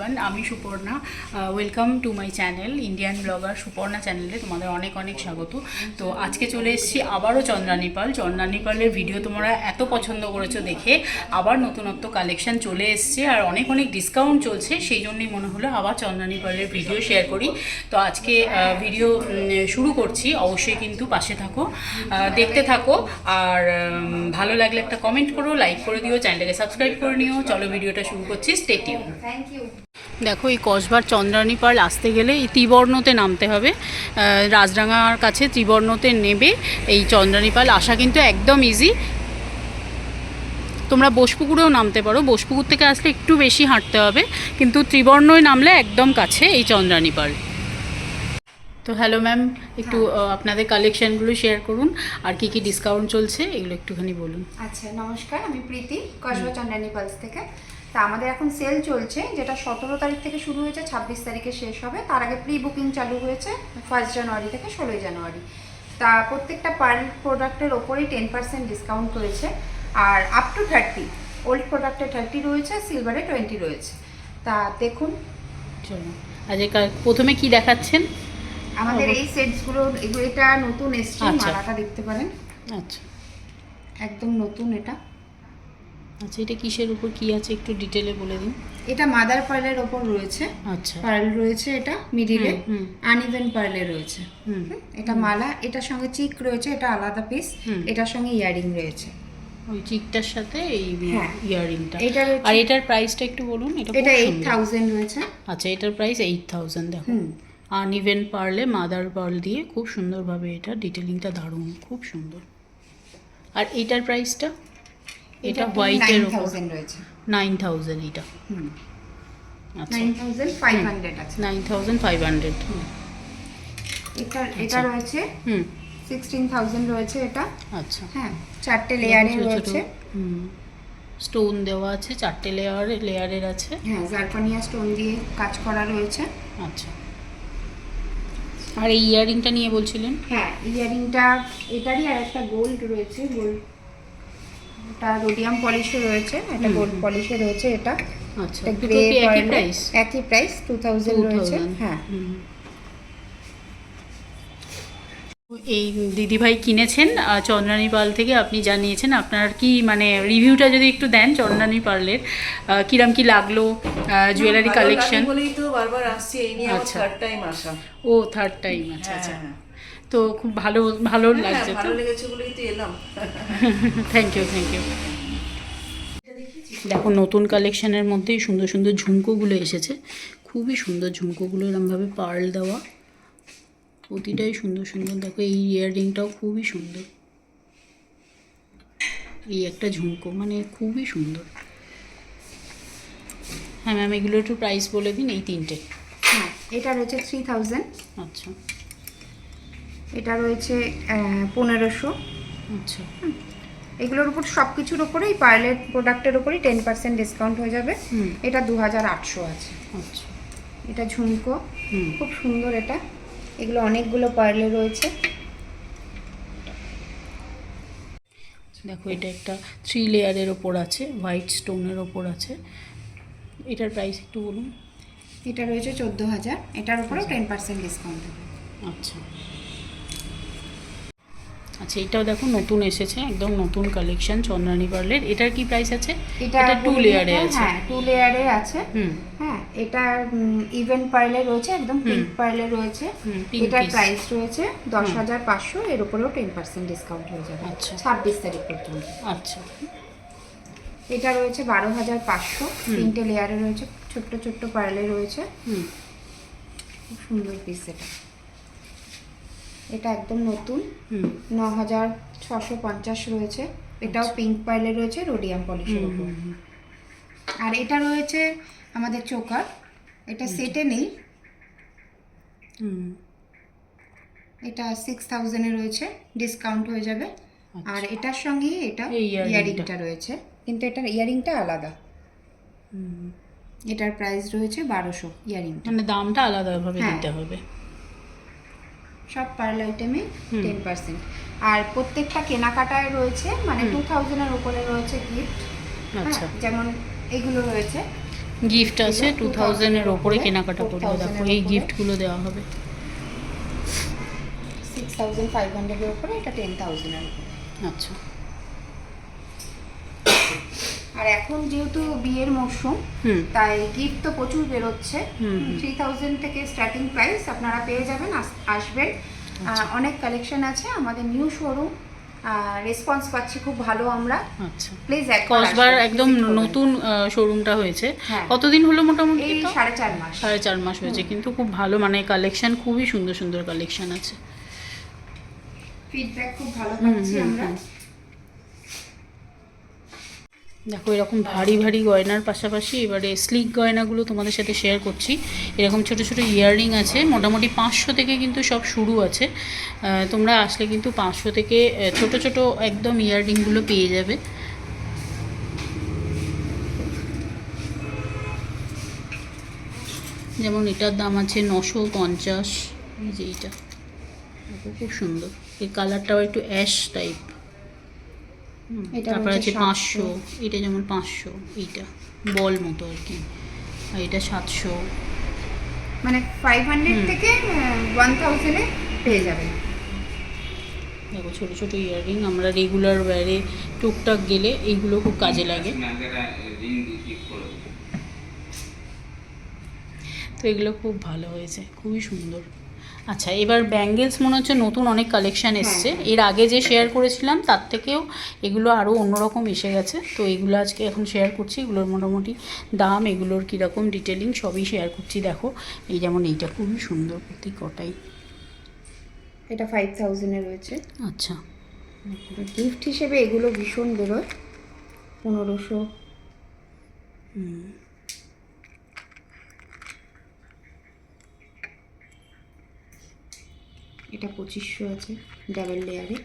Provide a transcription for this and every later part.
Everyone আমি Suparna welcome to my channel Indian blogger Suparna চ্যানেলে তোমাদের অনেক অনেক স্বাগত। তো আজকে চলে এসেছি আবারও চন্দ্রানী পাল চন্দ্রানী পালের ভিডিও তোমরা এত পছন্দ করেছ দেখে আবার নতুনত্ব কালেকশন চলে এসছে আর অনেক অনেক ডিসকাউন্ট চলছে, সেই জন্যই মনে হলো আবার চন্দ্রানী পালের ভিডিও শেয়ার করি। তো আজকে ভিডিও শুরু করছি, অবশ্যই কিন্তু পাশে থাকো দেখতে থাকো আর ভালো লাগলে একটা কমেন্ট করো লাইক করে দিও চ্যানেলটাকে সাবস্ক্রাইব করে নিও। চলো ভিডিওটা শুরু করছি স্টেটিউ থ্যাংক ইউ দেখো এই কসবার চন্দ্রানী পাল আসতে গেলে এই ত্রিবর্ণতে নামতে হবে। রাজরাঙার কাছে ত্রিবর্ণতে নেবে এই চন্দ্রানী পাল। আসা কিন্তু একদম ইজি তোমরা বোসপুকুরেও নামতে পারো। বোসপুকুর থেকে আসলে একটু বেশি হাঁটতে হবে কিন্তু ত্রিবর্ণয় নামলে একদম কাছে এই চন্দ্রানী পাল। তো হ্যালো ম্যাম একটু আপনাদের কালেকশনগুলো শেয়ার করুন। আর কি কি ডিসকাউন্ট চলছে এগুলো একটুখানি বলুন। আচ্ছা নমস্কার আমি প্রীতি কসবা চন্দ্রানী পালস থেকে। তা আমাদের এখন সেল চলছে যেটা সতেরো তারিখ থেকে শুরু হয়েছে ছাব্বিশ তারিখে শেষ হবে। তার আগে প্রি বুকিং চালু হয়েছে ফার্স্ট জানুয়ারি থেকে ষোলোই জানুয়ারি তা প্রত্যেকটা পার্ল প্রোডাক্টের ওপরেই টেন পার্সেন্ট ডিসকাউন্ট রয়েছে আর আপ টু থার্টি ওল্ড প্রোডাক্টে থার্টি রয়েছে সিলভারে টোয়েন্টি রয়েছে। তা দেখুন। আজ প্রথমে কি দেখাচ্ছেন? আমাদের এই সেটসগুলো এটা নতুন এসছে আচ্ছা। মালাটা দেখতে পারেন। আচ্ছা। একদম নতুন এটা। আচ্ছা এটা কিসের উপর কি আছে একটু ডিটেলে বলে দিন। এটা মাদার পার্লের ওপর রয়েছে। আচ্ছা। পার্ল রয়েছে এটা মিডিলে। আনইভেন পার্লে রয়েছে। এটা মালা এটার সঙ্গে চিক রয়েছে এটা আলাদা পিস। এটার সঙ্গে ইয়ারিং রয়েছে। ওই চিকটার সাথে এই হ্যাঁ। ইয়ারিংটা এটা আর এটার প্রাইসটা একটু বলুন এটা এটা এইট। থাউজেন্ড রয়েছে। আচ্ছা এটার প্রাইস এইট থাউজেন্ড দেখো। আনইভেন পার্লে মাদার পার্ল দিয়ে খুব সুন্দরভাবে এটা ডিটেলিংটা দারুণ খুব সুন্দর। আর এইটার প্রাইসটা এটা হোয়াইটের রয়েছে। নাইন থাউজেন্ড এটা। আচ্ছা। নাইন থাউজেন্ড ফাইভ হান্ড্রেড আছে। নাইন থাউজেন্ড ফাইভ হান্ড্রেড এটা এটা রয়েছে। হুম। সিক্সটিন থাউজেন্ড রয়েছে এটা। আচ্ছা। হ্যাঁ চারটে লেয়ারিং রয়েছে। হুম। স্টোন দেওয়া আছে চারটে লেয়ার লেয়ারের আছে। হ্যাঁ স্টোন দিয়ে কাজ করা রয়েছে। আচ্ছা। আর এই ইয়ারিংটা নিয়ে বলছিলেন? হ্যাঁ ইয়ারিংটা এটারই আর একটা গোল্ড রয়েছে। গোল্ড এটা রোডিয়াম পলিশে রয়েছে এটা গোল্ড হুম। পলিশে রয়েছে এটা। আচ্ছা গ্রে প্রাইস একই প্রাইস টু থাউজেন্ড রয়েছে হ্যাঁ। এই দিদিভাই কিনেছেন চন্দ্রানী পাল থেকে আপনি জানিয়েছেন আপনার কি মানে রিভিউটা যদি একটু দেন চন্দ্রানী পার্লের আহ, কিরম কি লাগল জুয়েলারি কালেকশন বলেই তো বারবার আসছি এই নিয়ে আচ্ছা। থার্ড টাইম আসা। ও থার্ড টাইম আচ্ছা আচ্ছা। হ্যাঁ, তো খুব ভালো ভালো হ্যাঁ, লাগছে ভালো লেগেছে বলেই তো এলাম। থ্যাংক ইউ থ্যাংক ইউ দেখো নতুন কালেকশনের মধ্যেই সুন্দর সুন্দর ঝুমকোগুলো এসেছে। খুবই সুন্দর ঝুমকোগুলো এরমভাবে পার্ল দেওয়া। প্রতিটাই সুন্দর সুন্দর। দেখো এই ইয়াররিংটাও খুবই সুন্দর। এই একটা ঝুমকো মানে খুবই সুন্দর। হ্যাঁ ম্যাম এগুলো একটু প্রাইস বলে দিন এই তিনটে। হ্যাঁ এটা রয়েছে থ্রি থাউজেন্ড আচ্ছা। এটা রয়েছে পনেরোশো। আচ্ছা। এগুলোর উপর সব কিছুর উপরে এই পার্লের প্রোডাক্টের উপরেই টেন পার্সেন্ট ডিসকাউন্ট হয়ে যাবে। হুম। এটা দু হাজার আটশো আছে। আচ্ছা। এটা ঝুমকো। হুম। খুব সুন্দর এটা। এগুলো অনেকগুলো পার্লে রয়েছে। দেখো এটা একটা থ্রি লেয়ারের ওপর আছে হোয়াইট স্টোনের ওপর আছে। এটার প্রাইস একটু বলুন। এটা রয়েছে চোদ্দ হাজার এটার উপরেও টেন পার্সেন্ট ডিসকাউন্ট হবে। আচ্ছা। আচ্ছা এটাও দেখো নতুন এসেছে একদম নতুন কালেকশন চন্দ্রানী পার্লের এটার কি প্রাইস আছে? এটা টু লেয়ারে আছে। হ্যাঁ টু লেয়ারে আছে। হুম। হ্যাঁ এটা ইভেন্ট পার্লে রয়েছে একদম পিঙ্ক পার্লে রয়েছে। হুম, এটার প্রাইস রয়েছে দশ হাজার পাঁচশো এর উপরেও টেন পার্সেন্ট ডিসকাউন্ট হয়ে যাবে। আচ্ছা। ছাব্বিশ তারিখ পর্যন্ত। আচ্ছা। এটা রয়েছে বারো হাজার পাঁচশো। তিনটে লেয়ারে রয়েছে ছোট্ট ছোট্ট পার্লে রয়েছে। হুম। খুব সুন্দর পিস এটা। এটা একদম নতুন। ন হাজার ছশো পঞ্চাশ রয়েছে। এটাও পিঙ্ক পার্লে রয়েছে রোডিয়াম পলিশের উপর। আর এটা রয়েছে আমাদের চোকার। এটা সেটে নেই। হুম। এটা সিক্স থাউজেন্ডে রয়েছে। ডিসকাউন্ট হয়ে যাবে। আর এটার সঙ্গে এটা ইয়ারিংটা রয়েছে। কিন্তু এটার ইয়ারিংটা আলাদা। এটার প্রাইস রয়েছে বারোশো ইয়ারিংটা মানে দামটা আলাদাভাবে হ্যাঁ। দিতে হবে। সব পার্ল আইটেমে টেন পার্সেন্ট আর প্রত্যেকটা কেনাকাটায় রয়েছে মানে টু থাউজেন্ডের উপরে রয়েছে গিফট আচ্ছা। যেমন এগুলো রয়েছে। গিফট আছে টু থাউজেন্ডের ওপরে কেনাকাটা 2000 দেখো এই গিফটগুলো দেওয়া হবে। সিক্স থাউজেন্ড ফাইভ হান্ড্রেডের উপরে এটা টেন থাউজেন্ডের উপরে। আচ্ছা। আর এখন যেহেতু বিয়ের মরশুম তাই গিফট তো প্রচুর বেরোচ্ছে। থ্রি থাউজেন্ড থেকে স্টার্টিং প্রাইস আপনারা পেয়ে যাবেন আসবেন। আচ্ছা। অনেক কালেকশন আছে আমাদের নিউ শোরুম রেসপন্স পাচ্ছি খুব ভালো আমরা। আচ্ছা। প্লিজ কসবার একদম নতুন শোরুমটা হয়েছে। হ্যাঁ। কতদিন হলো মোটামুটি এই সাড়ে চার মাস। সাড়ে চার মাস হয়েছে কিন্তু খুব ভালো মানে কালেকশন খুবই সুন্দর সুন্দর কালেকশন আছে। ফিডব্যাক খুব ভালো পাচ্ছি আমরা। দেখো, এরকম ভারী ভারী গয়নার পাশাপাশি এবারে স্লিক গয়নাগুলো তোমাদের সাথে শেয়ার করছি। এরকম ছোট ছোট ইয়াররিং আছে, মোটামুটি পাঁচশো থেকে কিন্তু সব শুরু আছে। তোমরা আসলে কিন্তু পাঁচশো থেকে ছোট ছোট একদম ইয়াররিংগুলো পেয়ে যাবে। যেমন এটার দাম আছে নশো পঞ্চাশ, এই যে এইটা। খুব সুন্দর। এই কালারটাও একটু অ্যাশ টাইপ তারপর আছে পাঁচশো। এটা যেমন পাঁচশো এইটা। বল মতো আর কি। আর এটা সাতশো। মানে ফাইভ হান্ড্রেড। থেকে ওয়ান থাউজেন্ডে পেয়ে যাবেন। দেখো ছোটো ছোটো ইয়াররিং আমরা রেগুলার ওয়্যারে টুকটাক গেলে এইগুলো খুব কাজে লাগে। তো এগুলো খুব ভালো হয়েছে খুবই সুন্দর। আচ্ছা এবার ব্যাঙ্গেলস মনে হচ্ছে নতুন অনেক কালেকশান এসছে। এর আগে যে শেয়ার করেছিলাম তার থেকেও এগুলো আরও অন্যরকম এসে গেছে। তো এগুলো আজকে এখন শেয়ার করছি। এগুলোর মোটামুটি দাম এগুলোর কীরকম ডিটেলিং সবই শেয়ার করছি দেখো। এই যেমন এইটা খুবই সুন্দর প্রত্যেক কটাই। এটা ফাইভ থাউজেন্ডে রয়েছে। আচ্ছা। গিফট হিসেবে এগুলো ভীষণ বেরোয়। পনেরোশো। হুম। এটা পঁচিশশো আছে ডাবল লেয়ারে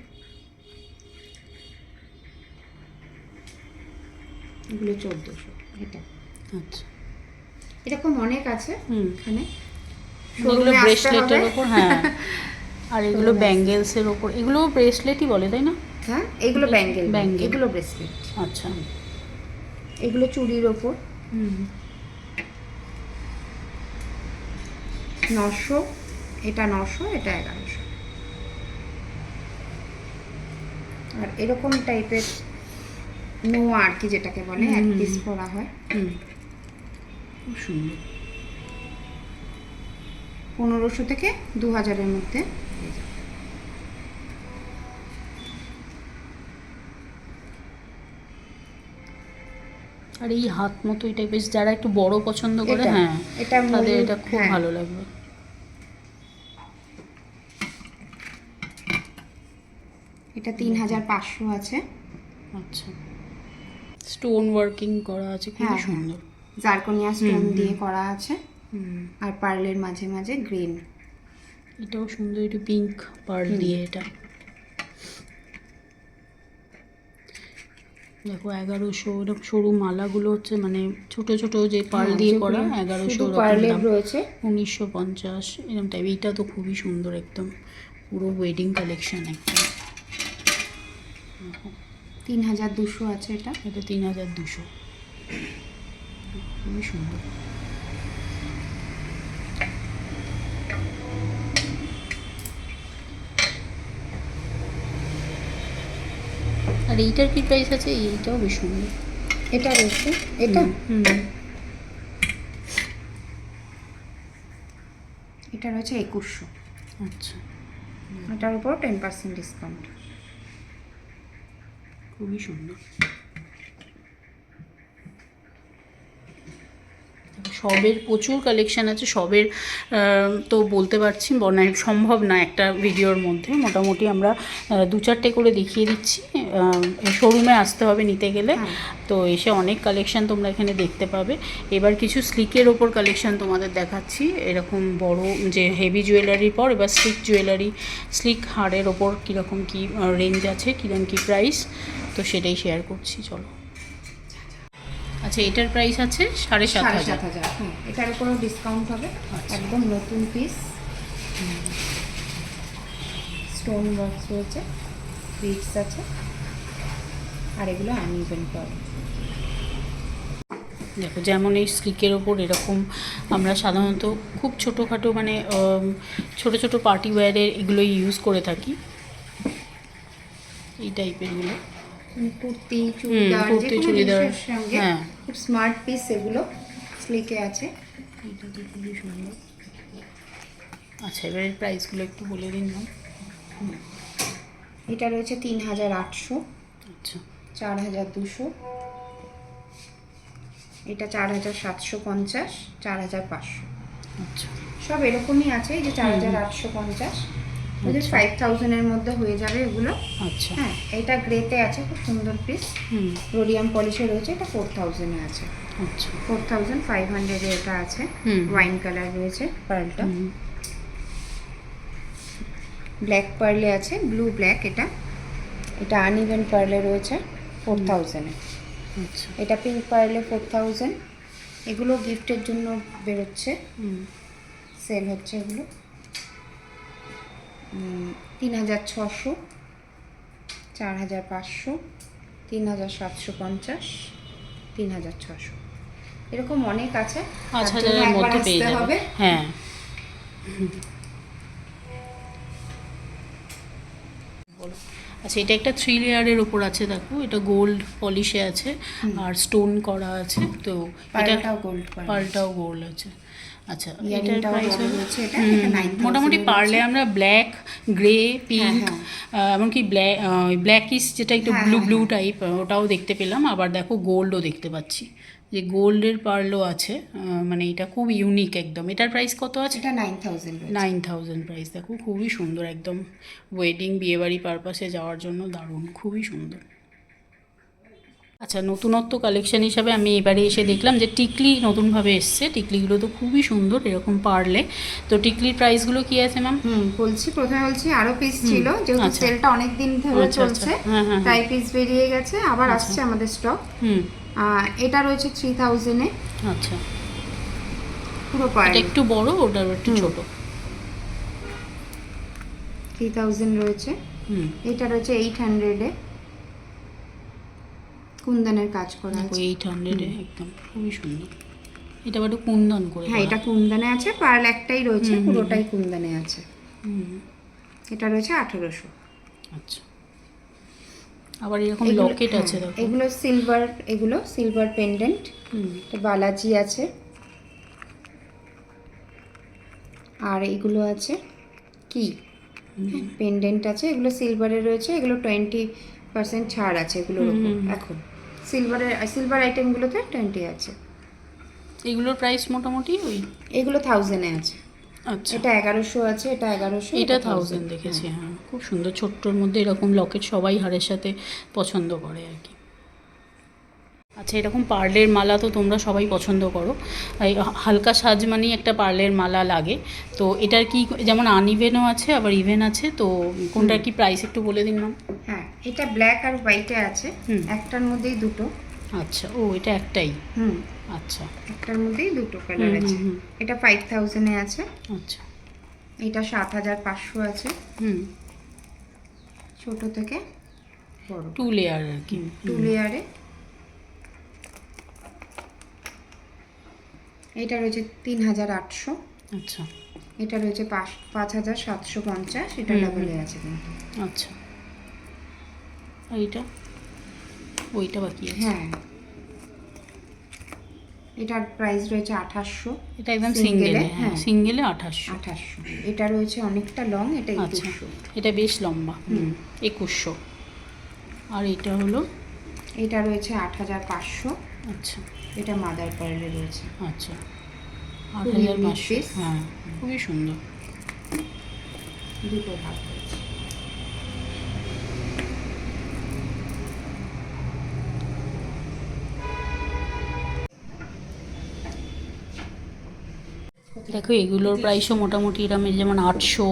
এগুলো চোদ্দোশো এটা। আচ্ছা। এরকম অনেক আছে এখানে। এগুলো ব্রেসলেটের ওপর হ্যাঁ। আর এগুলো ব্যাঙ্গেলসের ওপর। এগুলো ব্রেসলেটই বলে তাই না? হ্যাঁ এগুলো ব্যাঙ্গেল Bangle। এগুলো ব্রেসলেট আচ্ছা। এগুলো চুড়ির ওপর। হুম। নশো এটা নশো এটা এগারোশো। আর এরকম টাইপের নোয়া আর কি যেটাকে বলে এক হুম। পিস পরা হয়। খুব সুন্দর। পনেরোশো থেকে দু হাজারের মধ্যে। আর এই হাত মতো এটা বেশ যারা একটু বড় পছন্দ করে হ্যাঁ এটা তাদের এটা খুব হ্যাঁ। ভালো লাগবে। এটা তিন হাজার পাঁচশো আছে। আচ্ছা। স্টোন ওয়ার্কিং করা আছে খুবই হ্যাঁ, সুন্দর। জারকোনিয়া স্টোন দিয়ে করা আছে। আর পার্লের মাঝে মাঝে গ্রিন এটাও সুন্দর একটু পিঙ্ক পার্ল দিয়ে এটা। দেখো এগারোশো এরকম সরু মালাগুলো হচ্ছে মানে ছোট ছোট যে পার্ল হ্যাঁ, দিয়ে করা এগারোশো রয়েছে। উনিশশো পঞ্চাশ এরকম টাইপ এইটা তো খুবই সুন্দর একদম। পুরো ওয়েডিং কালেকশন একদম। তিন হাজার দুশো আছে এটা? এটা তিন হাজার দুশো। খুবই সুন্দর। আর এইটার কি প্রাইস আছে? এইটাও বেশ সুন্দর। এটা রয়েছে? এটা? হুম এটা রয়েছে একুশশো। আচ্ছা। এটার উপর টেন পার্সেন্ট ডিসকাউন্ট খুবই সুন্দর। সবের প্রচুর কালেকশান আছে সবের তো বলতে পারছি বনায় সম্ভব না একটা ভিডিওর মধ্যে। মোটামুটি আমরা দু চারটে করে দেখিয়ে দিচ্ছি। শোরুমে আসতে হবে নিতে গেলে। হ্যাঁ। তো এসে অনেক কালেকশন তোমরা এখানে দেখতে পাবে। এবার কিছু স্লিকের ওপর কালেকশন তোমাদের দেখাচ্ছি। এরকম বড় যে হেভি জুয়েলারির পর এবার স্লিক জুয়েলারি স্লিক হারের ওপর কীরকম কী রেঞ্জ আছে কীরকম কী প্রাইস তো সেটাই শেয়ার করছি চলো। আচ্ছা এটার প্রাইস আছে সাড়ে সাত হাজার। এটার উপরও ডিসকাউন্ট হবে আচ্ছা। একদম নতুন পিস স্টোন ওয়ার্কস রয়েছে আছে। আর এগুলো আনইভেন পাবে দেখো যেমন এই স্লিকের ওপর এরকম আমরা সাধারণত খুব ছোটোখাটো মানে ছোট ছোট পার্টি ওয়্যারের এগুলোই ইউজ করে থাকি। এই টাইপেরগুলো মানে কুর্তি চুড়িদার কুর্তি, চুড়িদার, হ্যাঁ। খুব স্মার্ট পিস এগুলো স্লিকে আছে। এটা তো খুবই সুন্দর। আচ্ছা এবারে প্রাইসগুলো একটু বলে দিন। এটা রয়েছে তিন হাজার আটশো। আচ্ছা। চার হাজার দুশো। এটা চার হাজার সাতশো পঞ্চাশ চার হাজার পাঁচশো। আচ্ছা। সব এরকমই আছে এই যে চার হাজার আটশো পঞ্চাশ। ওদের ফাইভ থাউজেন্ডের মধ্যে হয়ে যাবে এগুলো। আচ্ছা। হ্যাঁ এটা গ্রেতে আছে খুব সুন্দর পিস হুম। রোডিয়াম পলিশে রয়েছে এটা ফোর থাউজেন্ডে আছে। আচ্ছা। ফোর থাউজেন্ড ফাইভ হান্ড্রেডে এটা আছে। হুম। ওয়াইন কালার রয়েছে পার্লটা হুম, ব্ল্যাক পার্লে আছে ব্লু ব্ল্যাক এটা। এটা আনইভেন পার্লে রয়েছে। ফোর থাউজেন্ডে আচ্ছা। এটা পিঙ্ক পার্লে ফোর থাউজেন্ড এগুলো গিফটের জন্য বেরোচ্ছে। সেল হচ্ছে এগুলো। তিন হাজার ছশো চার হাজার পাঁচশো তিন হাজার সাতশো পঞ্চাশ তিন হাজার ছশো। এরকম অনেক আছে। পাঁচ হাজারের মধ্যে পেয়ে যাবে। হবে। হ্যাঁ। আচ্ছা এটা একটা থ্রি লেয়ারের ওপর আছে দেখো এটা গোল্ড পলিশে আছে আর স্টোন করা আছে তো এটা পার্লটাও গোল্ড পাল্টাও গোল্ড আছে। আচ্ছা এটার প্রাইস এটা মোটামুটি পারলে আমরা ব্ল্যাক গ্রে পিঙ্ক। এমনকি ব্ল্যাক ব্ল্যাকিস যেটা একটু ব্লু ব্লু টাইপ ওটাও দেখতে পেলাম। আবার দেখো গোল্ডও দেখতে পাচ্ছি। যে গোল্ডের পার্লও আছে মানে এটা খুব ইউনিক একদম। এটার প্রাইস কত আছে? এটা nine thousand nine thousand price দেখো খুবই সুন্দর একদম। ওয়েডিং বিয়েবাড়ি পারপাসে যাওয়ার জন্য দারুণ খুবই সুন্দর। আচ্ছা নতুনত্ব কালেকশন হিসাবে আমি এবারে এসে দেখলাম যে টিকলি নতুনভাবে এসছে। টিকলিগুলো তো খুবই সুন্দর এরকম পারলে। তো টিকলির প্রাইসগুলো কি আছে ম্যাম হুম বলছি প্রথমে বলছি আরও পিস ছিল যেহেতু আচ্ছা। সেলটা অনেক দিন ধরে আচ্ছা, চলছে আচ্ছা। হ্যাঁ, হ্যাঁ, তাই পিস বেরিয়ে গেছে আবার আসছে আমাদের স্টক হুম। এটা রয়েছে থ্রি থাউজেন্ডে আচ্ছা। পুরো একটু বড় ওটা একটু ছোট? থ্রি থাউজেন্ড রয়েছে। হুম। এটা রয়েছে এইট হান্ড্রেডে কুন্দনের কাজ করা আছে। এইট হান্ড্রেডে একদম খুবই সুন্দর। এটা একটু কুন্দন করে হ্যাঁ এটা কুন্দনে আছে পার্ল একটাই রয়েছে পুরোটাই কুন্দনে আছে। এটা রয়েছে আঠেরোশো। আচ্ছা। আবার এরকম লকেট হ্যাঁ, আছে দেখো। এগুলো সিলভার এগুলো সিলভার পেন্ডেন্ট বালাজি আছে। আর এগুলো আছে কি? পেন্ডেন্ট আছে এগুলো সিলভারের রয়েছে এগুলো টোয়েন্টি পার্সেন্ট ছাড় আছে এগুলোর উপর। এখন। সিলভারের সিলভার আইটেমগুলোতে টোয়েন্টি আছে। এগুলোর প্রাইস মোটামুটি ওই এগুলো থাউজেন্ডে আছে। আচ্ছা। এটা এগারোশো আছে এটা এগারোশো এটা থাউজেন্ড দেখেছি হ্যাঁ। খুব সুন্দর ছোট্টর মধ্যে এরকম লকেট সবাই হারের সাথে পছন্দ করে আর কি। আচ্ছা এরকম পার্লের মালা তো তোমরা সবাই পছন্দ করো। এই হালকা সাজ মানেই একটা পার্লের মালা লাগে। তো এটার কি যেমন আনইভেনও আছে আবার ইভেন আছে তো কোনটার কি প্রাইস একটু বলে দিন ম্যাম হ্যাঁ এটা ব্ল্যাক আর হোয়াইটে আছে। একটার মধ্যেই দুটো। আচ্ছা ও এটা একটাই? হুম। আচ্ছা। একটার মধ্যেই দুটো কালার আছে। এটা ফাইভ থাউজেন্ডে আছে। আচ্ছা। এটা সাত হাজার পাঁচশো আছে। হুম। ছোট থেকে বড়। টু লেয়ার আর কি। টু লেয়ারে এটা রয়েছে তিন হাজার আটশো। আচ্ছা। এটা রয়েছে পাঁচ পাঁচ হাজার সাতশো পঞ্চাশ। এটা ডাবলে আছে কিন্তু। আচ্ছা। এইটা? ওইটা বাকি আছে? হ্যাঁ। এটার প্রাইস রয়েছে আঠাশশো। এটা একদম সিঙ্গেলে হ্যাঁ হ্যাঁ। সিঙ্গেলে আঠাশশো। আঠাশশো। এটা রয়েছে অনেকটা লং এটা আচ্ছা। একুশশো। এটা বেশ লম্বা। একুশশো। আর এটা হলো? এটা রয়েছে আট হাজার পাঁচশো। আচ্ছা। এটা মাদার পার্লে রয়েছে। আচ্ছা। আট খুবই হাজার পাঁচশো হ্যাঁ খুবই সুন্দর। দুটো ভাগ রয়েছে। দেখো এগুলোর প্রাইসও মোটামুটি এরকম যেমন আটশো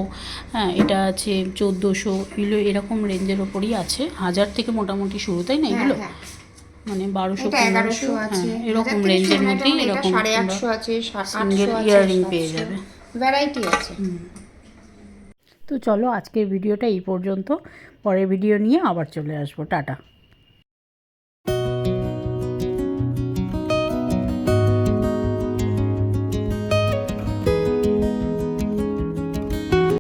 হ্যাঁ এটা আছে চোদ্দোশো এগুলো এরকম রেঞ্জের ওপরই আছে। হাজার থেকে মোটামুটি শুরু তাই না হ্যাঁ, এগুলো? হ্যাঁ। মানে বারোশো পনেরোশো এগারোশো আছে। হ্যাঁ এরকম রেঞ্জের মধ্যে এরকম সাড়ে আটশো আছে সিঙ্গেল earring পেয়ে যাবে। ভ্যারাইটি আছে। তো চলো আজকের ভিডিওটা এই পর্যন্ত। পরের ভিডিও নিয়ে আবার চলে আসব। টাটা।